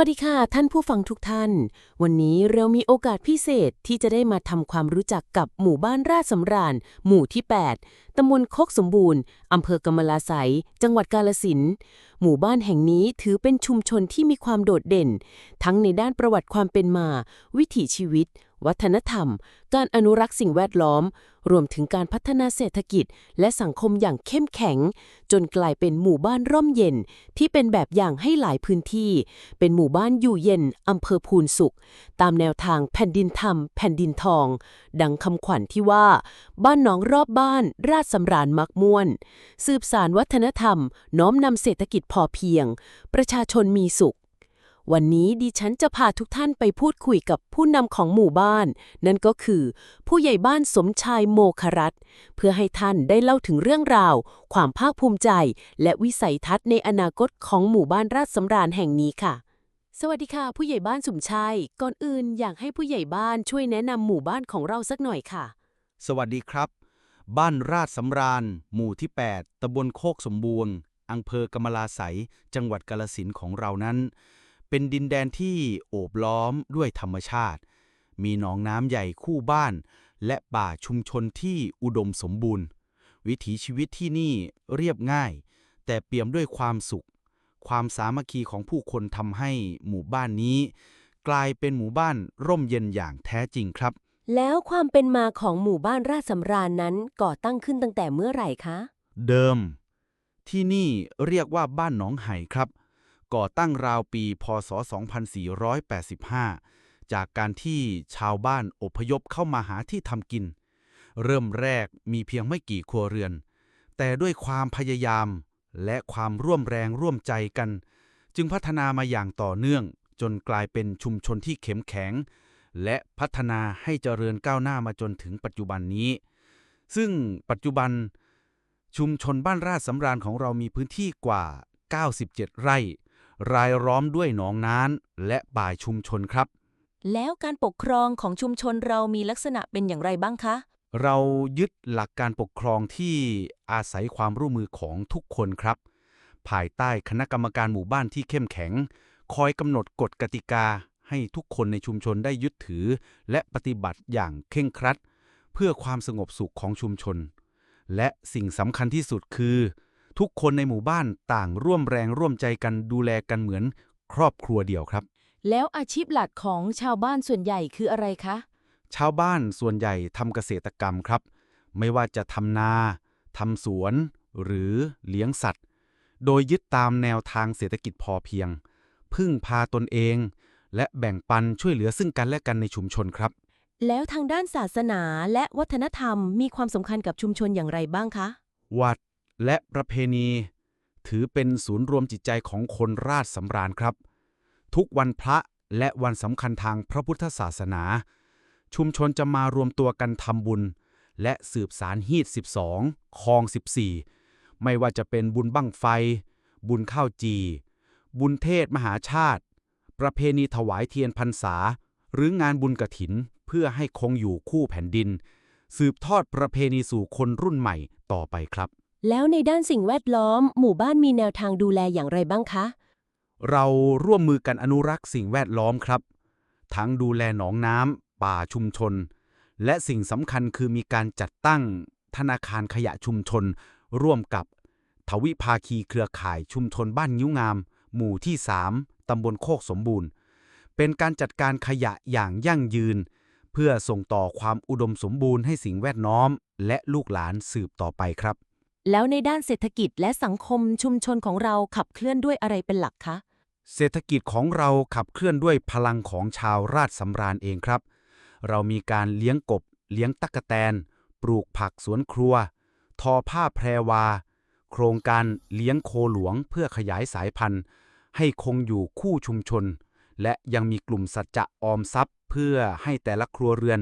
วัสดีค่ะ ท่านผู้ฟังทุกท่าน วันนี้เรามีโอกาสพิเศษที่จะได้มาทำความรู้จักกับหมู่บ้านราชสำราญ หมู่ที่ 8 ตำบลโคกสมบูรณ์อำเภอกำมะลาไสยจังหวัดกาลสินหมู่บ้านแห่งนี้ถือเป็นชุมชนที่มีความโดดเด่น ทั้งในด้านประวัติความเป็นมา วิถีชีวิต วัฒนธรรม การอนุรักษ์สิ่งแวดล้อม รวมถึงการพัฒนาเศรษฐกิจ และสังคมอย่างเข้มแข็ง จนกลายเป็นหมู่บ้านร่มเย็น ที่เป็นแบบอย่างให้หลายพื้นที่ เป็นหมู่บ้านอยู่เย็นอำเภอพูนสุข ตามแนวทางแผ่นดินธรรม แผ่นดินทอง ดังคำขวัญที่ว่า บ้านหนองรอบบ้าน ราชสำราญมักม่วน สืบสารวัฒนธรรม น้อมนำเศรษฐกิจพอเพียง ประชาชนมีสุข วันนี้ดิฉันจะพาทุกท่านไปพูดคุยกับผู้นำของหมู่บ้าน นั่นก็คือ ผู้ใหญ่บ้านสมชายโมครัตน์เพื่อให้ท่านได้เล่าถึงเรื่องราว ความภาคภูมิใจ และวิสัยทัศน์ในอนาคตของหมู่บ้านราชสำราญแห่งนี้ค่ะ สวัสดีค่ะ ผู้ใหญ่บ้านสมชายก่อนอื่นอยากให้ผู้ใหญ่บ้านช่วยแนะนำหมู่บ้านของเราสักหน่อยค่ะ สวัสดีครับ บ้านราชสำราญ หมู่ที่ 8ตำบลโคกสมบูรณ์อำเภอกำมะลาไสยจังหวัดกาฬสินธุ์ของเรานั้น เป็นดินแดนที่โอบล้อมด้วยธรรมชาติ มีหนองน้ำใหญ่คู่บ้าน และป่าชุมชนที่อุดมสมบูรณ์ วิถีชีวิตที่นี่เรียบง่าย แต่เปี่ยมด้วยความสุข ความสามัคคีของผู้คนทำให้หมู่บ้านนี้ กลายเป็นหมู่บ้านร่มเย็นอย่างแท้จริงครับ แล้วความเป็นมาของหมู่บ้านราชสำราญนั้นก่อตั้งขึ้นตั้งแต่เมื่อไหร่คะ เดิม ที่นี่เรียกว่าบ้านหนองไห่ครับ ก่อตั้งราวปี พศ 2485 จากการที่ชาวบ้านอพยพเข้ามาหาที่ทำกิน เริ่มแรกมีเพียงไม่กี่ครัวเรือน แต่ด้วยความพยายามและความร่วมแรงร่วมใจกัน จึงพัฒนามาอย่างต่อเนื่องจนกลายเป็นชุมชนที่เข้มแข็ง และพัฒนาให้เจริญก้าวหน้ามาจนถึงปัจจุบันนี้ ซึ่งปัจจุบันชุมชนบ้านราชสำราญของเรามีพื้นที่กว่า 97 ไร่ รายล้อมด้วยหนองน้านและป่าชุมชนครับ แล้วการปกครองของชุมชนเรามีลักษณะเป็นอย่างไรบ้างคะ เรายึดหลักการปกครองที่อาศัยความร่วมมือของทุกคนครับ ภายใต้คณะกรรมการหมู่บ้านที่เข้มแข็ง คอยกำหนดกฎกติกาให้ทุกคนในชุมชนได้ยึดถือ และปฏิบัติอย่างเคร่งครัด เพื่อความสงบสุขของชุมชน และสิ่งสำคัญที่สุดคือ ทุกคนในหมู่บ้านต่างร่วมแรงร่วมใจกันดูแลกันเหมือนครอบครัวเดียวครับ แล้วอาชีพหลักของชาวบ้านส่วนใหญ่คืออะไรคะ ชาวบ้านส่วนใหญ่ทำเกษตรกรรมครับ ไม่ว่าจะทำนาทำสวน หรือเลี้ยงสัตว์ โดยยึดตามแนวทางเศรษฐกิจพอเพียง พึ่งพาตนเอง และแบ่งปันช่วยเหลือซึ่งกันและกันในชุมชนครับ แล้วทางด้านศาสนาและวัฒนธรรมมีความสำคัญกับชุมชนอย่างไรบ้างคะ วัด และประเพณี ถือเป็นศูนย์รวมจิตใจของคนราชสำราญครับ ทุกวันพระและวันสำคัญทางพระพุทธศาสนา ชุมชนจะมารวมตัวกันทำบุญ และสืบสารฮีด12คลอง 14 ไม่ว่าจะเป็นบุญบั้งไฟ บุญข้าวจี บุญเทศมหาชาติ ประเพณีถวายเทียนพรรษา หรืองานบุญกฐินเพื่อให้คงอยู่คู่แผ่นดิน สืบทอดประเพณีสู่คนรุ่นใหม่ต่อไปครับ แล้วในด้านสิ่งแวดล้อม หมู่บ้านมีแนวทางดูแลอย่างไรบ้างคะ เราร่วมมือกันอนุรักษ์สิ่งแวดล้อมครับ ทั้งดูแลหนองน้ำป่าชุมชน และสิ่งสำคัญคือมีการจัดตั้งธนาคารขยะชุมชน ร่วมกับ ทวิภาคีเครือข่ายชุมชนบ้านยิ้วงาม หมู่ที่ 3 ตำบลโคกสมบูรณ์ เป็นการจัดการขยะอย่างยั่งยืน เพื่อส่งต่อความอุดมสมบูรณ์ให้สิ่งแวดล้อม และลูกหลานสืบต่อไปครับ แล้วในด้านเศรษฐกิจและสังคมชุมชนของเราขับเคลื่อนด้วยอะไรเป็นหลักคะ เศรษฐกิจของเราขับเคลื่อนด้วยพลังของชาวราชสำราญเองครับ เรามีการเลี้ยงกบ เลี้ยงตักแตน ปลูกผักสวนครัว ทอผ้าแพรวา โครงการเลี้ยงโคหลวงเพื่อขยายสายพันธุ์ ให้คงอยู่คู่ชุมชน และยังมีกลุ่มสัจจะออมทรัพย์ เพื่อให้แต่ละครัวเรือน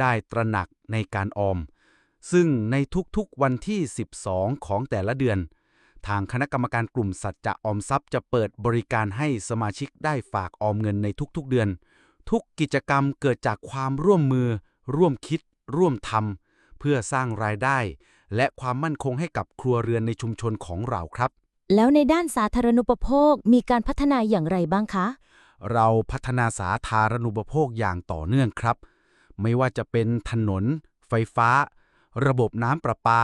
ได้ตระหนักในการออม ซึ่งในทุกๆวันที่ 12 ของแต่ละเดือน ทางคณะกรรมการกลุ่มสัจจะออมทรัพย์จะเปิดบริการให้สมาชิกได้ฝากออมเงินในทุกๆเดือน ทุกกิจกรรมเกิดจากความร่วมมือ ร่วมคิด ร่วมทำเพื่อสร้างรายได้ และความมั่นคงให้กับครัวเรือนในชุมชนของเราครับ แล้วในด้านสาธารณูปโภคมีการพัฒนาอย่างไรบ้างคะ เราพัฒนาสาธารณูปโภคอย่างต่อเนื่องครับ ไม่ว่าจะเป็นถนน ไฟฟ้า ระบบน้ำประปา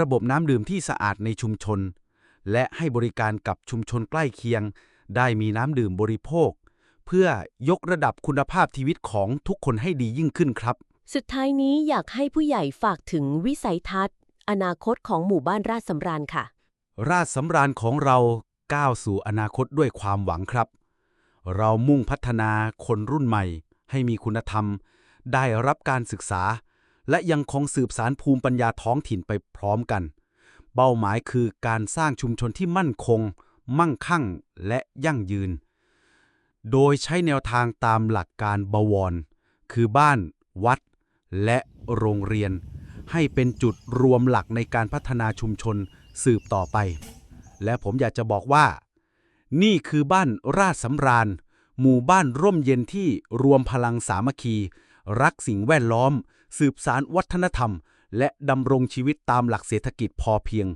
ระบบน้ำดื่มที่สะอาดในชุมชน และให้บริการกับชุมชนใกล้เคียง ได้มีน้ำดื่มบริโภค เพื่อยกระดับคุณภาพชีวิตของทุกคนให้ดียิ่งขึ้นครับ สุดท้ายนี้อยากให้ผู้ใหญ่ฝากถึงวิสัยทัศน์ อนาคตของหมู่บ้านราชสำราญค่ะ ราชสำราญของเราก้าวสู่อนาคตด้วยความหวังครับ เรามุ่งพัฒนาคนรุ่นใหม่ ให้มีคุณธรรม ได้รับการศึกษา และยังคงสืบสารภูมิปัญญาท้องถิ่นไปพร้อมกัน เป้าหมายคือการสร้างชุมชนที่มั่นคง มั่งคั่งและยั่งยืน โดยใช้แนวทางตามหลักการบวร คือบ้าน วัด และโรงเรียน ให้เป็นจุดรวมหลักในการพัฒนาชุมชนสืบต่อไป และผมอยากจะบอกว่า นี่คือบ้านราชสำราญ หมู่บ้านร่มเย็นที่รวมพลังสามัคคี รักสิ่งแวดล้อม สืบสารวัฒนธรรม และดำรงชีวิตตามหลักเศรษฐกิจพอเพียง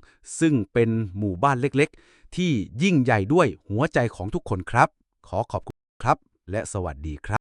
ซึ่งเป็นหมู่บ้านเล็กๆ ที่ยิ่งใหญ่ด้วยหัวใจของทุกคนครับ ขอขอบคุณครับ และสวัสดีครับ